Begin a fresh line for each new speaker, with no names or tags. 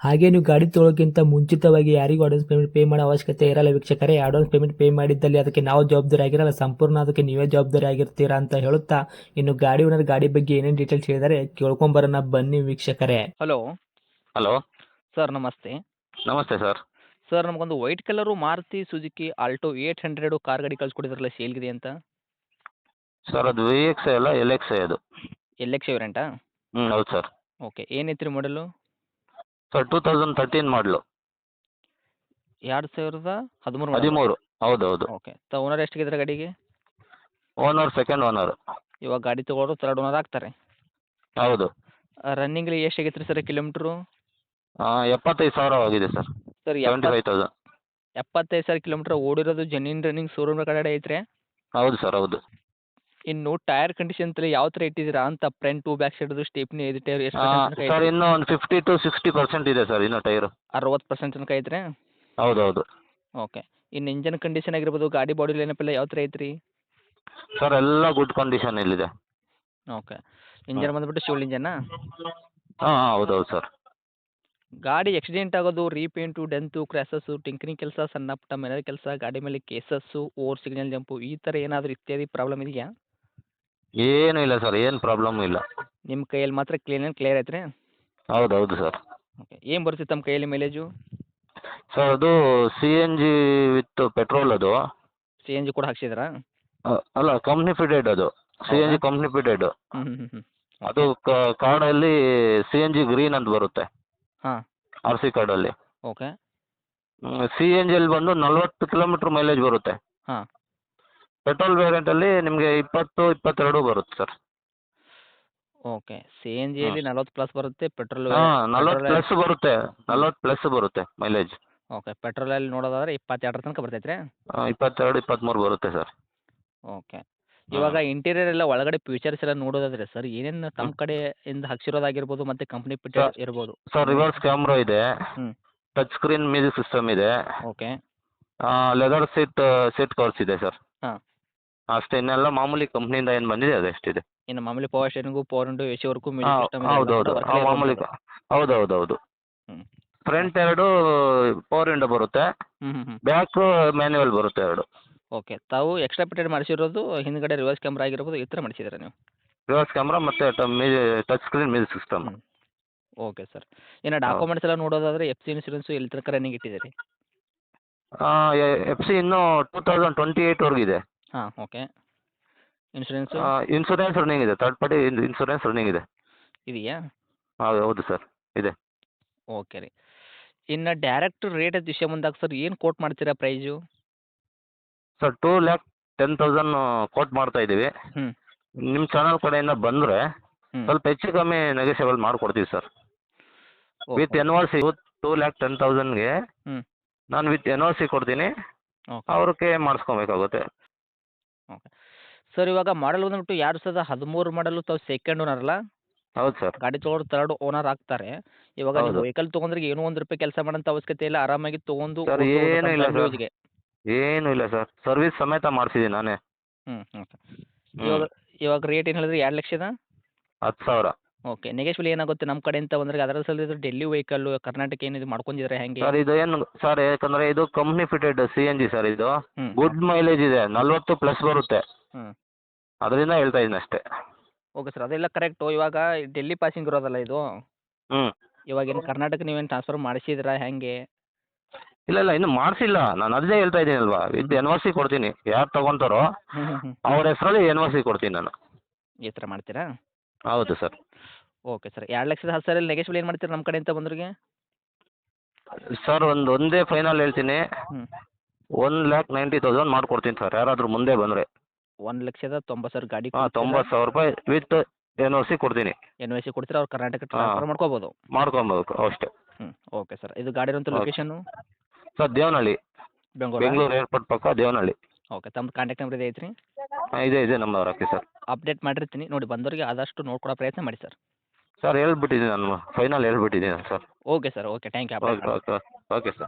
ಹಾಗೆ ನೀವು ಗಾಡಿ ತೊಳೋಕ್ಕಿಂತ ಮುಂಚಿತವಾಗಿ ಯಾರಿಗೂ ಅಡ್ವಾನ್ಸ್ ಪೇಮೆಂಟ್ ಪೇ ಮಾಡೋ ಅವಶ್ಯಕತೆ ಇರಲ್ಲ ವೀಕ್ಷಕರೇ. ಅಡ್ವಾನ್ಸ್ ಪೇಮೆಂಟ್ ಪೇ ಮಾಡಿದ್ದಲ್ಲಿ ಅದಕ್ಕೆ ನಾವು ಜವಾಬ್ದಾರಿ ಆಗಿರಲ್ಲ. ಸಂಪೂರ್ಣ ಅದಕ್ಕೆ ನೀವೇ ಜವಾಬ್ದಾರಿ ಆಗಿರ್ತೀರಾ ಅಂತ ಹೇಳುತ್ತಾ ಇನ್ನು ಗಾಡಿ ಓನರ್ ಗಾಡಿ ಬಗ್ಗೆ ಏನೇನು ಡೀಟೇಲ್ಸ್ ಹೇಳಿದರೆ ಕೇಳ್ಕೊಂಬರೋಣ ಬನ್ನಿ ವೀಕ್ಷಕರೇ.
ಹಲೋ
ಹಲೋ
ಸರ್ ನಮಸ್ತೆ.
ನಮಸ್ತೆ ಸರ್
ಸರ್ ನಮಗೊಂದು white colour Maruti Suzuki Alto eight hundred car ಗಾಡಿ ಕಳ್ಸಿಕೊಡಿದ್ರಲ್ಲ ಸೇಲ್ಗಿದೆ ಅಂತ?
ಸರ್ ಅದು ವಿ ಎಕ್ಸ್ ಅಲ್ಲ ಎಲ್ ಎಕ್ಸ್ ಅದು.
ಎಲ್ ಎಕ್ಸ್ ವೇರಿಯಂಟಾ
ಹ್ಞೂ ಹೌದು ಸರ್
ಓಕೆ ಏನೈತ್ರಿ ಮಾಡಲು
ಸರ್ ಟೂ ತೌಸಂಡ್ ತರ್ಟೀನ್ ಮಾಡಲು
ಎರಡು ಸಾವಿರದ ಹದಿಮೂರು
ಹದಿಮೂರು. ಹೌದು ಹೌದು
ಓಕೆ ತ ಓನರ್ ಎಷ್ಟಿಗಿದ್ರೆ ಗಾಡಿಗೆ?
ಓನರ್ ಸೆಕೆಂಡ್ ಓನರ್
ಇವಾಗ ಗಾಡಿ ತೊಗೊಳೋರು ತರ್ಡ್ ಓನರ್ ಆಗ್ತಾರೆ.
ಹೌದು.
ರನ್ನಿಂಗ್ ಎಷ್ಟು ಆಗೈತೆ ರೀ ಸರ್ ಕಿಲೋಮೀಟ್ರು
ಎಪ್ಪತ್ತೈದು ಸಾವಿರ ಆಗಿದೆ sir.
Sir
seventy five thousand
ಎಪ್ಪತ್ತೈದು ಸಾವಿರ ಕಿಲೋಮೀಟ್ರ್ ಓಡಿರೋದು ಜೆನ್ಯೂನ್ ರನ್ನಿಂಗ್ ಶೋರೂಮ್ ಕಡೆ ಐತ್ರಿ?
ಹೌದು ಸರ್ ಹೌದು.
ಇನ್ನು ಟೈರ್ ಕಂಡೀಷನ್ ತಲೆ ಯಾವ ಥರ ಇಟ್ಟಿದ್ದೀರಾ ಅಂತ ಫ್ರಂಟ್ ಟು ಬ್ಯಾಕ್ ಸೈಡ್ದು ಸ್ಟೇಪ್ನಿ ಐದು ಟೈರ್ ಎಷ್ಟು
ಸರ್ ಇನ್ನೂ ಒಂದು ಫಿಫ್ಟಿ ಟು ಸಿಕ್ಸ್ಟಿ ಪರ್ಸೆಂಟ್ ಇದೆ ಸರ್ ಇನ್ನೂ ಟೈರು
ಅರವತ್ತು ಪರ್ಸೆಂಟ್ ತನಕ ಐತ್ರಿ?
ಹೌದು ಹೌದು
ಓಕೆ ಇನ್ನು ಇಂಜನ್ ಕಂಡೀಷನ್ ಆಗಿರ್ಬೋದು ಗಾಡಿ ಬಾಡಿ ಎಲ್ಲ ಯಾವ ಥರ ಐತ್ರಿ?
ಸರ್ ಎಲ್ಲ ಗುಡ್ ಕಂಡೀಷನ್ ಇಲ್ಲಿದೆ.
ಓಕೆ ಇಂಜನ್ ಬಂದ್ಬಿಟ್ಟು ಶಿವಲ್ ಇಂಜನಾ
ಹಾಂ ಹಾಂ ಹೌದು ಹೌದು ಸರ್
ಗಾಡಿ ಆಕ್ಸಿಡೆಂಟ್ ಆಗೋದು ರೀಪೇಂಟು ಡೆಂತು ಕ್ರ್ಯಾಸಸ್ಸು ಟಿಂಕರಿಂಗ್ ಕೆಲಸ ಸಣ್ಣ ಪುಟ್ಟ ಮನೆ ಕೆಲಸ ಗಾಡಿ ಮೇಲೆ ಕೇಸಸ್ಸು ಓವರ್ ಸಿಗ್ನಲ್ ಜಂಪು ಈ ಥರ ಏನಾದರೂ ಇತ್ಯಾದಿ ಪ್ರಾಬ್ಲಮ್ ಇದೆಯಾ?
ಏನೂ ಇಲ್ಲ ಸರ್ ಏನು ಪ್ರಾಬ್ಲಮ್ ಇಲ್ಲ.
ನಿಮ್ಮ ಕೈಯಲ್ಲಿ ಮಾತ್ರ ಕ್ಲೀನ್ ಆ್ಯಂಡ್ ಕ್ಲಿಯರ್ ಐತ್ರಿ?
ಹೌದು ಹೌದು ಸರ್.
ಓಕೆ ಏನು ಬರುತ್ತೆ ತಮ್ಮ ಕೈಯಲ್ಲಿ ಮೈಲೇಜು
ಸರ್ ಅದು C N G with petrol ಅದು.
ಸಿ ಎನ್ ಜಿ ಕೂಡ ಹಾಕ್ಸಿದ್ರಾ?
ಅ, ಅಲ್ಲ ಕಂಪ್ನಿ ಫಿಟೆಡ್ ಅದು. C N G company fitted
ಹ್ಞೂ ಹ್ಞೂ ಹ್ಞೂ
ಅದು ಕಾರ್ಡಲ್ಲಿ ಸಿ ಎನ್ ಜಿ ಗ್ರೀನ್ ಅಂತ ಬರುತ್ತೆ.
ಹಾಂ.
ಆರ್ ಸಿ ಕಾರ್ಡಲ್ಲಿ.
ಓಕೆ
ಸಿ ಎನ್ ಜಿಯಲ್ಲಿ ಬಂದು ನಲ್ವತ್ತು ಕಿಲೋಮೀಟ್ರ್ ಮೈಲೇಜ್ ಬರುತ್ತೆ.
ಹಾಂ.
ಪೆಟ್ರೋಲ್ ವೇರಿಯಂಟಲ್ಲಿ ನಿಮಗೆ ಇಪ್ಪತ್ತು ಇಪ್ಪತ್ತೆರಡು ಬರುತ್ತೆ ಸರ್
ಓಕೆ ಸಿ ಎನ್ ಜಿಯಲ್ಲಿ ನಲ್ವತ್ತು ಪ್ಲಸ್ ಬರುತ್ತೆ ಪೆಟ್ರೋಲ್
ಹಾಂ ನಲ್ವತ್ತು ಪ್ಲಸ್ ಬರುತ್ತೆ. ನಲ್ವತ್ತು ಪ್ಲಸ್ ಬರುತ್ತೆ ಮೈಲೇಜ್
ಓಕೆ ಪೆಟ್ರೋಲಲ್ಲಿ ನೋಡೋದಾದ್ರೆ ಇಪ್ಪತ್ತೆರಡರ ತನಕ ಬರ್ತೈತೆ ರೀ
ಇಪ್ಪತ್ತೆರಡು ಇಪ್ಪತ್ತ್ಮೂರು ಬರುತ್ತೆ ಸರ್
ಓಕೆ ಇವಾಗ ಇಂಟೀರಿಯರ್ ಎಲ್ಲ ಒಳಗಡೆ ಫ್ಯೂಚರ್ಸ್ ಎಲ್ಲ ನೋಡೋದಾದ್ರೆ ಸರ್ ಏನೇನು ತಮ್ಮ ಕಡೆಯಿಂದ ಹಾಕ್ಸಿರೋದಾಗಿರ್ಬೋದು ಮತ್ತೆ ಕಂಪ್ನಿ
ಸರ್-
ಇರ್ಬೋದು?
ಸರ್ ರಿವರ್ಸ್ ಕ್ಯಾಮ್ರಾ ಇದೆ. ಟಚ್ ಸ್ಕ್ರೀನ್ ಮ್ಯೂಸಿಕ್ ಸಿಸ್ಟಮ್ ಇದೆ.
Okay
leather seat seat covers ಇದೆ ಸರ್. ಅಷ್ಟೇ ಇನ್ನೆಲ್ಲ ಮಾಮೂಲಿ ಕಂಪ್ನಿಯಿಂದ ಏನು ಬಂದಿದೆ ಅದಷ್ಟಿದೆ
ಇನ್ನು ಮಾಮೂಲಿ power steering power window A C work
ಹಾಂ ಹೌದು ಹೌದು ಮಾಮೂಲಿ ಹೌದು ಹೌದು ಹೌದು. ಫ್ರಂಟ್ ಎರಡು ಪವರ್ ವಿಂಡೋ ಬರುತ್ತೆ. ಬ್ಯಾಕ್ ಮ್ಯಾನ್ಯುವಲ್ ಬರುತ್ತೆ ಎರಡು.
ಓಕೆ ತಾವು ಎಕ್ಸ್ಟ್ರಾ ಪಿಟೆಡ್ ಮಾಡಿಸಿರೋದು ಹಿಂದ್ಗಡೆ ರಿವರ್ಸ್ ಕ್ಯಾಮ್ರಾ ಆಗಿರ್ಬೋದು ಈ ಥರ ಮಾಡಿಸಿದ್ರೆ ನೀವು?
ರಿವರ್ಸ್ ಕ್ಯಾಮ್ರಾ ಮತ್ತು touch screen music system
okay sir ಇನ್ನು ಡಾಕ್ಯುಮೆಂಟ್ಸ್ ಎಲ್ಲ ನೋಡೋದಾದ್ರೆ ಎಫ್ ಸಿ ಇನ್ಸೂರೆನ್ಸು ಎಲ್ಲಿ ತನಕ ರನ್ನಿಂಗ್ ಇಟ್ಟಿದ್ದೀರಿ?
ಎಫ್ ಸಿ ಇನ್ನೂ ಟೂ ತೌಸಂಡ್ ಟ್ವೆಂಟಿ ಏಯ್ಟ್ವರೆಗಿದೆ
ಹಾಂ ಓಕೆ. ಇನ್ಸೂರೆನ್ಸು
ಇನ್ಸೂರೆನ್ಸ್ ರನ್ನಿಂಗ್ ಇದೆ. ಥರ್ಡ್ ಪಾರ್ಟಿ ಇನ್ಶೂರೆನ್ಸ್ ರನ್ನಿಂಗ್ ಇದೆ.
ಇದೆಯಾ?
ಹೌದು ಹೌದು ಸರ್.
ಓಕೆ ರೀ. ಇನ್ನು ಡೈರೆಕ್ಟ್ ರೇಟ್ ವಿಷಯ ಬಂದಾಗ ಸರ್ ಏನು ಕೋಟ್ ಮಾಡ್ತೀರಾ price
sir two lakh ten thousand quote ಮಾಡ್ತಾ ಇದ್ದೀವಿ. ನಿಮ್ಮ ಚಾನಲ್ ಕಡೆಯಿಂದ ಬಂದರೆ ಸ್ವಲ್ಪ ಹೆಚ್ಚು ಕಮ್ಮಿ ನೆಗೋಷಿಯಬಲ್ ಮಾಡಿಕೊಡ್ತೀವಿ sir. With N O C two lakh ten ತೌಸಂಡ್ಗೆ. ನಾನು ವಿತ್ ಎನ್ ಓ ಸಿ ಕೊಡ್ತೀನಿ. ಅವ್ರಿಗೆ ಮಾಡಿಸ್ಕೊಬೇಕಾಗುತ್ತೆ.
ಸರ್ ಇವಾಗ ಮಾಡಲ್ ಬಂದ್ಬಿಟ್ಟು ಎರಡು ಸಾವಿರದ ಹದಿಮೂರು ಮಾಡಲು ತಾವು ಸೆಕೆಂಡ್ ಓನರ್ ಅಲ್ಲ?
ಹೌದು ಸರ್.
ಗಾಡಿ ತೊಗೊಂಡು ತರ್ಡ್ ಓನರ್ ಆಗ್ತಾರೆ. ಇವಾಗ ನೀವು
ಹೌದು.
ವೆಹಿಕಲ್ ತೊಗೊಂಡ್ರೆ ಏನೋ ಒಂದು ರೂಪಾಯಿ ಕೆಲಸ ಮಾಡೋಂಥ ಅವಶ್ಯಕತೆ ಇಲ್ಲ ಆರಾಮಾಗಿ ತೊಗೊಂಡು
ಸರ್, ಏನೂ ಇಲ್ಲ ಸರ್.
ಯೂಸ್ಗೆ
ಏನೂ ಇಲ್ಲ ಸರ್. ಸರ್ವಿಸ್ ಸಮೇತ ಮಾಡಿಸಿದ್ದೀನಿ ನಾನೇ.
ಹ್ಞೂ
ಹ್ಞೂ.
ಇವಾಗ ಇವಾಗ ರೇಟ್ ಏನು ಹೇಳಿದ್ರಿ? ಎರಡು ಲಕ್ಷದ?
ಹತ್ತು ಸಾವಿರ.
ಓಕೆ. ನೆಗೆಶ್ವಲಿ ಏನಾಗುತ್ತೆ? ನಮ್ಮ ಕಡೆಯಿಂದ ಬಂದ್ರೆ ಅದರ ಸಲ ಡೆಲ್ಲಿ ವೆಹಿಕಲ್ಲು ಕರ್ನಾಟಕ ಇದು ಮಾಡ್ಕೊಂಡಿದ್ರೆ ಹೆಂಗೆ?
ಸರ್ ಇದು ಏನು ಸರ್ ಯಾಕಂದ್ರೆ ಇದು company fitted C N G sir ಇದು. ಗುಡ್ ಮೈಲೇಜ್ ಇದೆ. ನಲ್ವತ್ತು ಪ್ಲಸ್ ಬರುತ್ತೆ. ಅದರಿಂದ ಹೇಳ್ತಾ ಇದ್ದೀನಿ ಅಷ್ಟೇ.
ಓಕೆ ಸರ್ ಅದೆಲ್ಲ ಕರೆಕ್ಟು ಇವಾಗ ಡೆಲ್ಲಿ ಪಾಸಿಂಗ್ ಇರೋದಲ್ಲ ಇದು?
ಹ್ಞೂ
ಇವಾಗ ಏನು ಕರ್ನಾಟಕ ನೀವೇನು ಟ್ರಾನ್ಸ್ಫರ್ ಮಾಡಿಸಿದ್ರಾ ಹೆಂಗೆ?
ಇಲ್ಲ ಇಲ್ಲ ಇನ್ನು ಮಾಡಿಸಿಲ್ಲ. ನಾನು ಅದೇ ಹೇಳ್ತಾ ಇದ್ದೀನಲ್ವಾ ಇದು ಎನ್ ಓ ಸಿ ಕೊಡ್ತೀನಿ. ಯಾರು ತಗೊಂತಾರೋ ಅವ್ರ ಹೆಸರಲ್ಲಿ ಎನ್ ಸಿ ಕೊಡ್ತೀನಿ ನಾನು.
ಈ ಥರ ಮಾಡ್ತೀರಾ?
ಹೌದು ಸರ್.
Okay sir. ಎರಡು ಲಕ್ಷದ ಹತ್ತು ಸಾವಿರ ನೆಗೆಶ್ವಲ್ ಏನು ಮಾಡ್ತೀರಾ ನಮ್ಮ ಕಡೆಯಿಂದ ಬಂದ್ರಿಗೆ?
ಸರ್ ಒಂದು ಒಂದೇ ಫೈನಲ್ ಹೇಳ್ತೀನಿ.
ಹ್ಮ್.
ಒನ್ ಲ್ಯಾಕ್ ನೈಂಟಿ ತೌಸಂಡ್ ಮಾಡ್ಕೊಡ್ತೀನಿ ಸರ್. ಯಾರಾದರೂ ಮುಂದೆ ಬಂದರೆ.
ಒಂದು ಲಕ್ಷದ ತೊಂಬತ್ತು ಸಾವಿರ ಗಾಡಿ
ಹಾಂ ತೊಂಬತ್ತು ಸಾವಿರ ರೂಪಾಯಿ ವಿತ್ ಎನ್ ಓ ಸಿ ಕೊಡ್ತೀನಿ.
ಎನ್ ಸಿ ಕೊಡ್ತೀರಾ ಅವ್ರು ಕರ್ನಾಟಕ ಟ್ರಾನ್ಸ್ಫರ್ ಮಾಡ್ಕೋಬೋದು?
ಮಾಡ್ಕೊಬೋದು ಅಷ್ಟೇ.
ಹ್ಞೂ ಓಕೆ ಸರ್. ಇದು ಗಾಡಿ
Okay.
ಲೊಕೇಶನ್ನು
ಸರ್ ದೇವನಹಳ್ಳಿ.
ಬೆಂಗಳೂರು?
ಬೆಂಗಳೂರು ಏರ್ಪೋರ್ಟ್ ಪಕ್ಕ ದೇವನಹಳ್ಳಿ.
ಓಕೆ ತಮ್ಮ ಕಾಂಟ್ಯಾಕ್ಟ್ ನಂಬರ್ ಇದೆ ಐತ್ರಿ?
ಹಾಂ ಇದೆ ಇದೆ ನಂಬರ್ ಓಕೆ ಸರ್.
ಅಪ್ಡೇಟ್ ಮಾಡಿರ್ತೀನಿ. ನೋಡಿ ಬಂದವರಿಗೆ ಆದಷ್ಟು ನೋಡ್ಕೊಡೋ ಪ್ರಯತ್ನ ಮಾಡಿ ಸರ್.
ಸರ್ ಹೇಳ್ಬಿಟ್ಟಿದ್ದೀನಿ ನಾನು final ಹೇಳ್ಬಿಟ್ಟಿದ್ದೀನಿ sir.
Okay sir okay thank you
okay okay okay sir